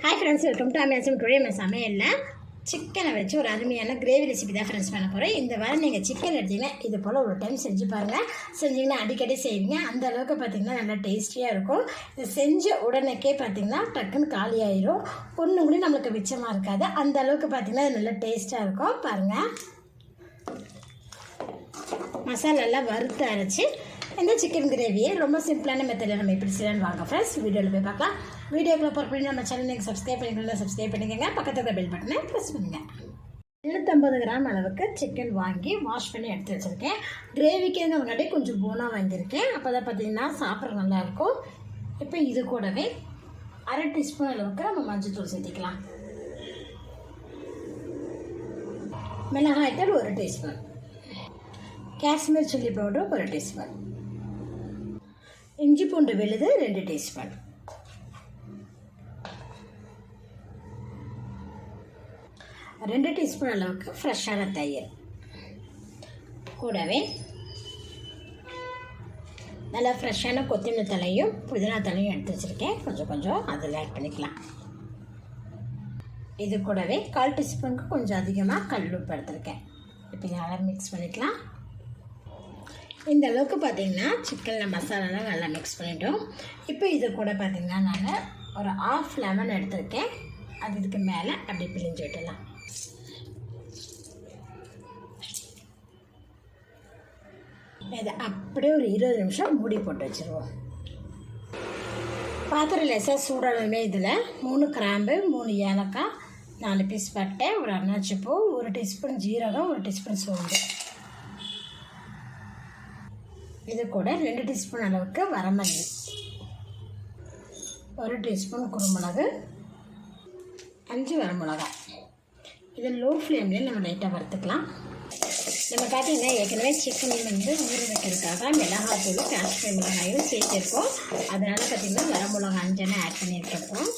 Hi friends welcome to அமேசம் today நம்ம சமையலில் சிக்கனை வச்சு ஒரு அருமையான கிரேவி ரெசிபி தான் ஃப்ரெண்ட்ஸ் பண்ண போகிறேன் இந்த வாரம் நீங்கள் சிக்கன் எடுத்தீங்கன்னா இது போல் ஒரு டைம் செஞ்சு பாருங்கள் செஞ்சீங்கன்னா அடிக்கடி செய்வீங்க. அந்த அளவுக்கு பார்த்தீங்கன்னா நல்லா டேஸ்டியாக இருக்கும். இது செஞ்ச உடனேக்கே பார்த்தீங்கன்னா டக்குன்னு காலி ஆயிரும் ஒன்று கூட நம்மளுக்கு மிச்சமாக இருக்காது. அந்த அளவுக்கு பார்த்தீங்கன்னா அது நல்லா டேஸ்ட்டாக இருக்கும். பாருங்கள் மசாலாலாம் வறுத்து அரைச்சி இந்த சிக்கன் கிரேவியை ரொம்ப சிம்பிளான மெத்தடில் நம்ம எப்படி செய்யலாம்னு வாங்க ஃப்ரெண்ட்ஸ் வீடியோவில் போய் பார்க்கலாம். வீடியோக்குள்ள போகிற பண்ணி நம்ம சேனல் நீங்கள் சப்ஸ்கிரைப் பண்ணிக்கலாம் சப்ஸ்கிரைப் பண்ணிக்கோங்க. பக்கத்தில் பெல் பட்டனை ப்ரெஸ் பண்ணுங்கள் எழுநூற்றம்பது கிராம் அளவுக்கு சிக்கன் வாங்கி வாஷ் பண்ணி எடுத்து வச்சுருக்கேன். கிரேவிக்கு முன்னாடி கொஞ்சம் போனாக வாங்கியிருக்கேன். அப்போ தான் பார்த்தீங்கன்னா சாப்பிட்ற நல்லாயிருக்கும் இப்போ இது கூடவே அரை டீஸ்பூன் அளவுக்கு நம்ம மஞ்சள் தூள் சேர்த்திக்கலாம். மிளகாய்த்தூள் ஒரு டீஸ்பூன் காஷ்மீர் சில்லி பவுடர் ஒரு டீஸ்பூன் இஞ்சி பூண்டு விழுது ரெண்டு டீஸ்பூன். ரெண்டு டீஸ்பூன் அளவுக்கு ஃப்ரெஷ்ஷான தயிர். கூடவே நல்லா ஃப்ரெஷ்ஷான கொத்தமல்லி தலையும் புதினா தலையும் எடுத்து வச்சுருக்கேன். கொஞ்சம் கொஞ்சம் அதில் ஆட் பண்ணிக்கலாம். இது கூடவே கால் டீஸ்பூனுக்கு கொஞ்சம் அதிகமாக கல் உப்பு எடுத்துருக்கேன். இப்போ நல்லா மிக்ஸ் பண்ணிக்கலாம். இந்த அளவுக்கு பார்த்தீங்கன்னா சிக்கனில் மசாலாலாம் நல்லா மிக்ஸ் பண்ணிட்டோம். இப்போ இது கூட பார்த்திங்கன்னா நான் ஒரு ஆஃப் லெமன் எடுத்திருக்கேன். அது இதுக்கு மேலே அப்படி பிழிஞ்சு விட்டுடலாம். இதை அப்படியே ஒரு இருபது நிமிஷம் மூடி போட்டு வச்சுருவோம். பாத்திரம் லேசாக சூடானமே இதில். மூணு கிராம்பு மூணு ஏலக்காய் நாலு பீஸ் பட்டை ஒரு அன்னாச்சி பூ ஒரு டீஸ்பூன் ஜீரகம் ஒரு டீஸ்பூன் சோம்பு. இது கூட ரெண்டு டீஸ்பூன் அளவுக்கு வரமல்லி. ஒரு டீஸ்பூன் குருமிளகு அஞ்சு வரமிளகாய் இது லோ ஃப்ளேம்லேயே நம்ம லைட்டாக வறுத்துக்கலாம். நம்ம பார்த்தீங்கன்னா ஏற்கனவே சிக்கன் வந்து ஊற வைக்கிறதுக்காக மிளகாத்தூள் காஷ்மீர் மிளகாயும் சேர்த்துருக்கோம். அதனால் பார்த்தீங்கன்னா வரமிளகா அஞ்சனை ஆட் பண்ணியிருக்கோம்.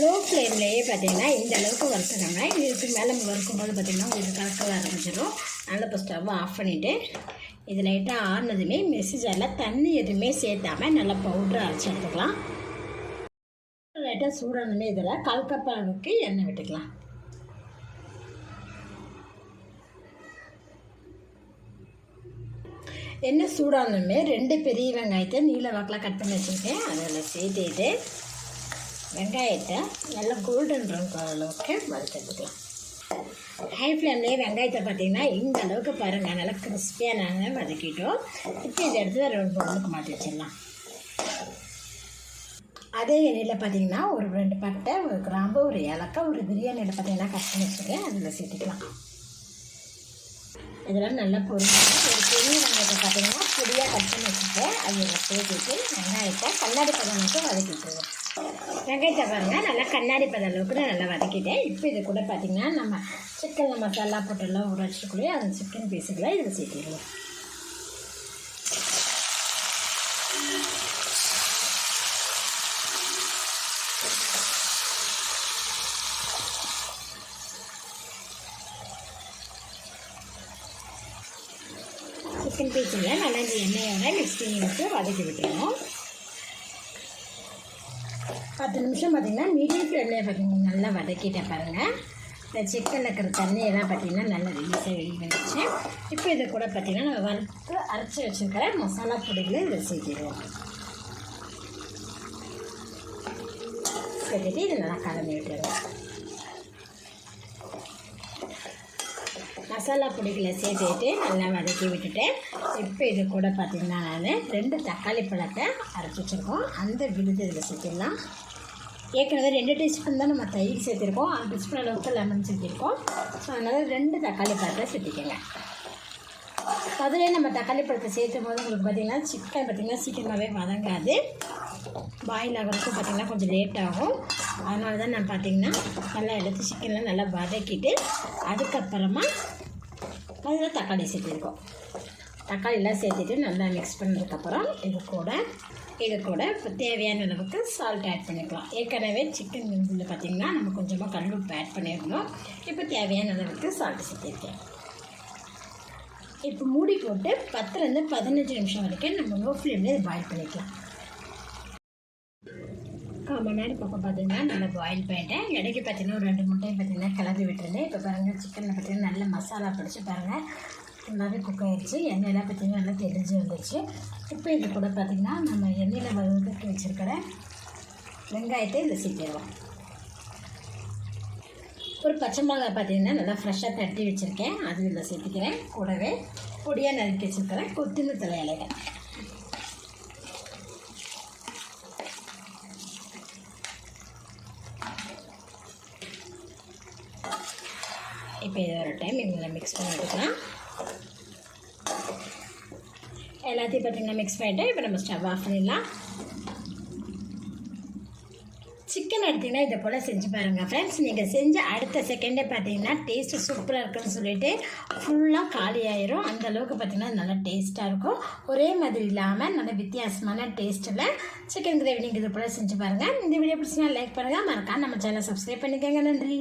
லோ ஃப்ளேம்லேயே பார்த்தீங்கன்னா இந்த அளவுக்கு வறுத்துக்கோங்க. இதுக்கு மேலே நம்ம வறுக்கும்போது பார்த்திங்கன்னா உங்களுக்கு கலக்க ஆரம்பிச்சிடும். அதனால் இப்போ ஸ்டவ் ஆஃப் பண்ணிவிட்டு இது லைட்டாக ஆறுனதுமே மெசேஜரில் தண்ணி எதுவுமே சேர்த்தாமல் நல்லா பவுட்ரு அரைச்சி எடுத்துக்கலாம். லைட்டாக சூடானுமே இதில் கால் கப் அளவுக்கு எண்ணெய் விட்டுக்கலாம். எண்ணெய் சூடானுமே ரெண்டு பெரிய வெங்காயத்தை நீல வாக்கில் கட் பண்ணி வச்சுருக்கேன். அதில் சேர்த்துட்டு வெங்காயத்தை நல்லா கோல்டன் ப்ரௌன் அளவுக்கு வறுத்தெடுத்துக்கலாம் ஹை ஃப்ளேம்லேயே வெங்காயத்தை பார்த்தீங்கன்னா இந்த அளவுக்கு பாருங்கள் நல்லா கிறிஸ்பியாக நாங்கள் வதக்கிட்டோம். இப்போ இதை எடுத்து ரெண்டு பொருளுக்கு மாற்றி வச்சிடலாம். அதே எண்ணெயில் பார்த்தீங்கன்னா ஒரு ரெண்டு பட்டை ஒரு கிராம்பு ஒரு ஏலக்காய் ஒரு பிரியாணியில் பார்த்தீங்கன்னா கஷ்டம் வச்சுருக்கேன் அதில் சேர்த்துக்கலாம். இதெல்லாம் நல்லா பொருள் ஒரு நான் இப்போ பார்த்தீங்கன்னா பொடியாக கட் பண்ணி வச்சுட்டு அதில் சேர்த்துட்டு வெங்காயத்தை கண்ணாடி பதம் மட்டும் வதக்கிட்டுருவோம் வெங்காயத்தை பாருங்கள் நல்லா கண்ணாடி பதம் அளவுக்கு நான் நல்லா வதக்கிட்டேன் இப்போ இது கூட பார்த்திங்கன்னா நம்ம சிக்கனில் மசாலா போட்டெல்லாம் ஊற வச்சுக்கூடயே அந்த சிக்கன் பீஸுகளை இதில் சேர்த்திடுவோம். சிக்கன் பீஸுங்களை நல்லா இந்த எண்ணெயோட மிக்ஸ் பண்ணி வச்சு வதக்கி விட்டுருவோம் பத்து நிமிஷம் பார்த்தீங்கன்னா மீடியம் எண்ணெயை பார்த்தீங்கன்னா நல்லா வதக்கிட்டேன் பாருங்கள் இந்த சிக்கனில் இருக்கிற தண்ணியெல்லாம் பார்த்தீங்கன்னா நல்லா ரிலீஸாக வெளியே வந்துச்சு இப்போ இதை கூட பார்த்தீங்கன்னா நம்ம வறுத்து அரைச்சி வச்சுருக்கிற மசாலா பொடிகளை இதை சேர்த்திடுவோம். சேர்த்துட்டு இதை நல்லா கலந்து விட்டுருவோம் மசாலா பொடிகளை சேர்த்துட்டு நல்லா வதக்கி விட்டுட்டு இப்போ இது கூட பார்த்திங்கன்னா நான் ரெண்டு தக்காளி பழத்தை அரைச்சி வச்சுருக்கோம். அந்த விழுது இதில் சேர்த்திடலாம். ஏற்கனவே ரெண்டு டீஸ்பூன் தான் நம்ம தயிர் சேர்த்துருக்கோம். அந்த டீஸ்பூன் அளவுக்கு லெமன் சேர்த்திருக்கோம். ஸோ அதனால் ரெண்டு தக்காளி பழத்தை சேர்த்திக்கோங்க. அதிலே நம்ம தக்காளி பழத்தை சேர்த்தும் போது உங்களுக்கு பார்த்திங்கன்னா சிக்கன் பார்த்திங்கன்னா சீக்கிரமாகவே வதங்காது. பாயில் ஆகிறதுக்கு பார்த்திங்கன்னா கொஞ்சம் லேட் ஆகும். அதனால தான் நான் பார்த்திங்கன்னா நல்லா எடுத்து சிக்கன்லாம் நல்லா வதக்கிட்டு அதுக்கப்புறமா அதில் தக்காளி சேர்த்துருக்கோம். தக்காளிலாம் சேர்த்துட்டு நல்லா மிக்ஸ் பண்ணதுக்கப்புறம் இது கூட இது கூட இப்போ தேவையான அளவுக்கு சால்ட் ஆட் பண்ணிக்கலாம். ஏற்கனவே சிக்கன் மிஞ்சில் பார்த்திங்கன்னா நம்ம கொஞ்சமாக கல் உப்பு ஆட் பண்ணியிருந்தோம் இப்போ தேவையான அளவுக்கு சால்ட் சேர்த்திருக்கேன். இப்போ மூடி போட்டு பத்துலேருந்து பதினஞ்சு நிமிஷம் வரைக்கும் நம்ம லோ ஃப்ளேம்லேயே பாயில் பண்ணிக்கலாம். முன்னாடி பக்கம் பார்த்தீங்கன்னா நல்லா பாயில் பண்ணிட்டேன். இடைக்கு பார்த்தீங்கன்னா ஒரு ரெண்டு முட்டையும் பார்த்தீங்கன்னா கிளறி விட்டுருந்தேன். இப்போ பாருங்கள் சிக்கனில் பார்த்தீங்கன்னா நல்ல மசாலா பிடிச்சி பாருங்கள் நல்லாவே குக் ஆகிடுச்சு எண்ணெயெல்லாம் பார்த்தீங்கன்னா நல்லா தெரிஞ்சு வந்துடுச்சு இப்போ இது கூட பார்த்திங்கன்னா நம்ம எண்ணெயில் வறுவதுக்கு வச்சுருக்கிற வெங்காயத்தை இதில் சீக்கிரம் ஒரு பச்சை மிளகாய் பார்த்தீங்கன்னா நல்லா ஃப்ரெஷ்ஷாக தட்டி வச்சுருக்கேன். அது இதில் சேர்த்துக்கிறேன். கூடவே பொடியாக நறுக்கி வச்சுருக்கிறேன் கொத்தின தலை இலைகள். இப்போ இது ஒரு டைம் இதில் மிக்ஸ் பண்ணி எடுக்கலாம். எல்லாத்தையும் பார்த்தீங்கன்னா மிக்ஸ் பண்ணிவிட்டு இப்போ நம்ம ஸ்டவ் ஆஃப் பண்ணிடலாம். சிக்கன் எடுத்திங்கன்னா இதை போல் செஞ்சு பாருங்கள் ஃப்ரெண்ட்ஸ் நீங்கள் செஞ்ச அடுத்த செகண்டே பார்த்தீங்கன்னா டேஸ்ட்டு சூப்பராக இருக்குன்னு சொல்லிட்டு ஃபுல்லாக காலி ஆயிரும். அந்தளவுக்கு பார்த்தீங்கன்னா நல்லா டேஸ்ட்டாக இருக்கும். ஒரே மாதிரி இல்லாமல் நல்ல வித்தியாசமான டேஸ்ட்டில் சிக்கன் கிரேவி நீங்கள் இது போல் செஞ்சு பாருங்கள் இந்த வீடியோ பிடிச்சினா லைக் பண்ணுங்கள் மறக்காம நம்ம சேனல் சப்ஸ்கிரைப் பண்ணிக்கோங்க. நன்றி.